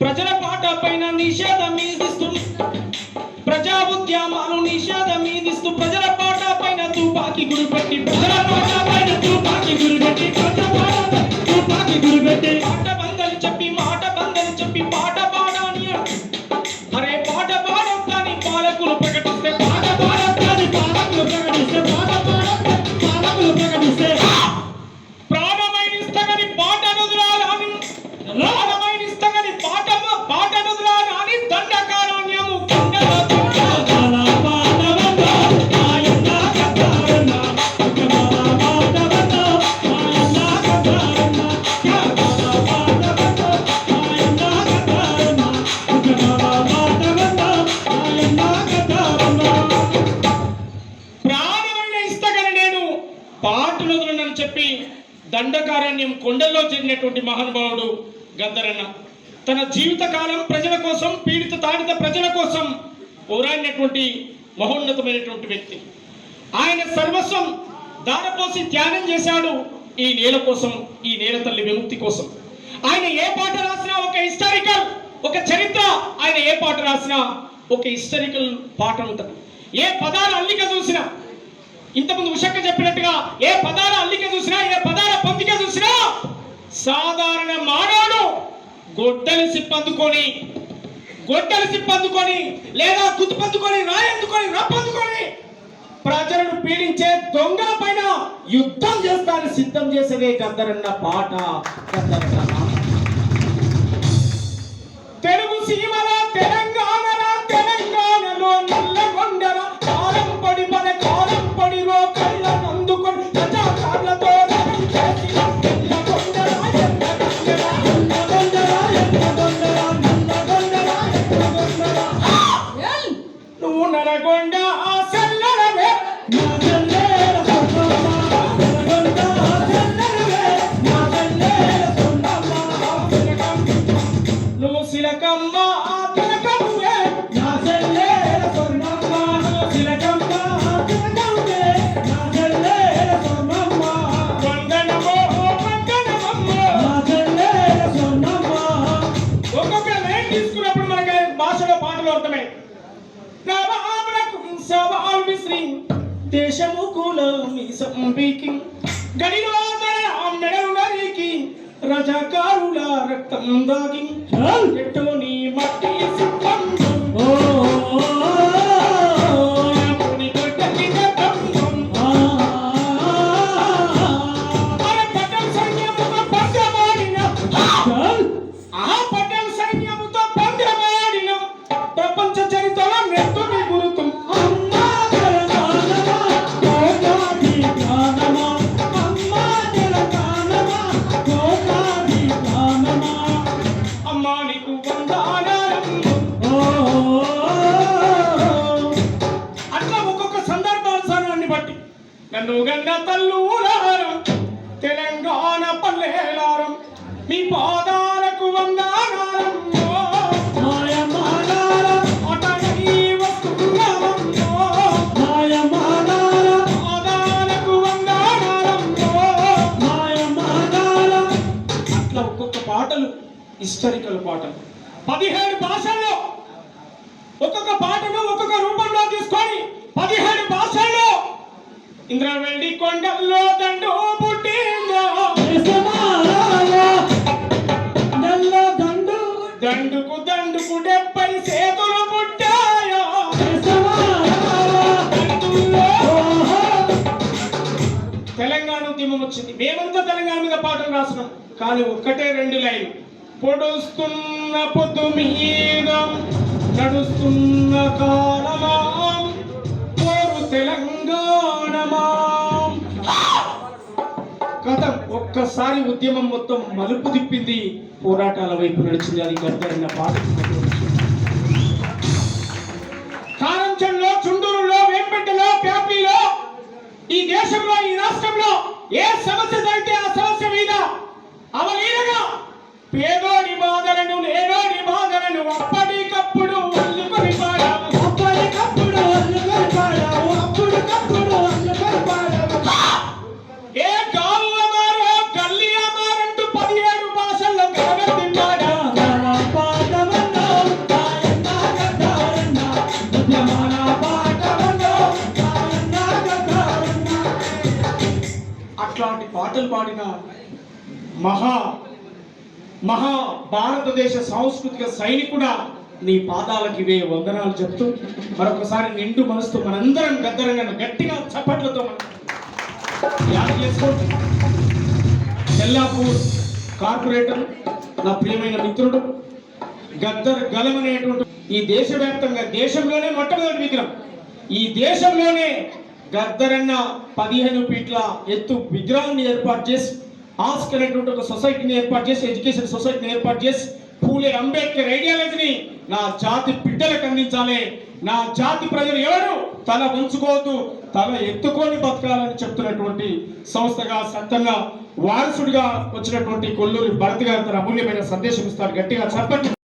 ప్రజల పాట పైన నిషేధం మీదిస్తూ ప్రజా ఉద్యమాలు నిషేధం మీదిస్తూ ప్రజల పాట పైన తుపాకీ గురిపెట్టి దండకారణ్యం కొండల్లో చేరినటువంటి మహానుభావుడు గద్దరన్న తన జీవితకాలం ప్రజల కోసం పీడిత తాడిత ప్రజల కోసం పోరాడినటువంటి మహోన్నతమైనటువంటి వ్యక్తి. ఆయన సర్వస్వం దారపోసి త్యాగం చేశాడు ఈ నేల కోసం ఈ నేల తల్లి విముక్తి కోసం. ఆయన ఏ పాట రాసినా ఒక హిస్టారికల్ ఒక చరిత్ర ఆయన ఏ పాట రాసినా ఒక హిస్టారికల్ పాట ఉంటుంది. ఏ పదాల అల్లిక చూసినా ఇంతకుముందు ఉషక్క చెప్పినట్టుగా ఏ పదాల అల్లిక చూసినా ఏ పదాల పొందిక చూసినా సాధారణ మానవుడు గొడ్డలి సిప్పందుకొని గొడ్డలి సిప్పందుకొని లేదా గుర్తుపందుకొని రాయందుకొని రప్పందుకొని ప్రజలను పీడించే దొంగల పైన యుద్ధం చేస్తాను సిద్ధం చేసేదే గద్దరన్న పాట. తెలుగు సినిమాలో భాషలో పాటలు అర్థమై. సవాల్ విశ్రీ దేశము కులమి సంబికి గడిలో మెడలు నరికి రజాకారుల రక్తం దాగి చల్. ఎట్టోని తెలంగాణ పల్లెలారం మీ పాదాలకు ఒక్కొక్క పాటలు హిస్టారికల్ పాటలు. పదిహేడు భాషల్లో ఒక్కొక్క పాటను ఒక్కొక్క రూపంలో తీసుకొని పదిహేడు భాషల్లో ఇంద్రవెల్లి కొండల్లో ఉద్యమం వచ్చింది. మేమంతా తెలంగాణ మీద పాటలు రాసినాం కానీ ఒక్కటే రెండు లైన్ పొడుస్తున్న పొద్దు నడుస్తున్న కాలమా పోరు తెలంగాణమా. కథ ఒక్కసారి ఉద్యమం మొత్తం మలుపు తిప్పింది. పోరాటాల వైపు నడిచింది అది గద్దరిన పాట కారంచంలో చుండూరులో వేంపెట్టలో ప్యాపిలో ఈ దేశంలో ఈ రాష్ట్రంలో ఏ సమస్య దొరికితే ఆ సమస్య మీద అట్లాంటి పాటలు పాడిన మహా మహా భారతదేశ సాంస్కృతిక సైనికుడా నీ పాదాలకి ఇవే వందనాలు చెప్తూ మరొకసారి నిండు మనసుతో మనందరం గద్దరంగా గట్టిగా చప్పట్లతో మనం యాద చేసుకోండి ఎల్లాపూర్ కార్పొరేటర్ నా ప్రియమైన మిత్రుడు గద్దర్ గలం అనేటువంటి ఈ దేశవ్యాప్తంగా దేశంలోనే మొట్టమొదటి విగ్రహం. ఈ దేశంలోనే గద్దరన్న పదిహేను ఫీట్ల ఎత్తు విగ్రహాన్ని ఏర్పాటు చేసి ఆస్క్ అనేటువంటి ఒక సొసైటీని ఏర్పాటు చేసి ఎడ్యుకేషన్ సొసైటీని ఏర్పాటు చేసి పూలే అంబేద్కర్ ఐడియాలజీని నా జాతి బిడ్డలకు అందించాలి. నా జాతి ప్రజలు ఎవరు? తల ఉంచుకోవద్దు తల ఎత్తుకొని బతకాలని చెప్తున్నటువంటి సంస్థగా సత్యంగా వారసుడిగా వచ్చినటువంటి కొల్లూరి భరత్ గారు తన అమూల్యమైన సందేశం ఇస్తారు గట్టిగా చెప్పండి.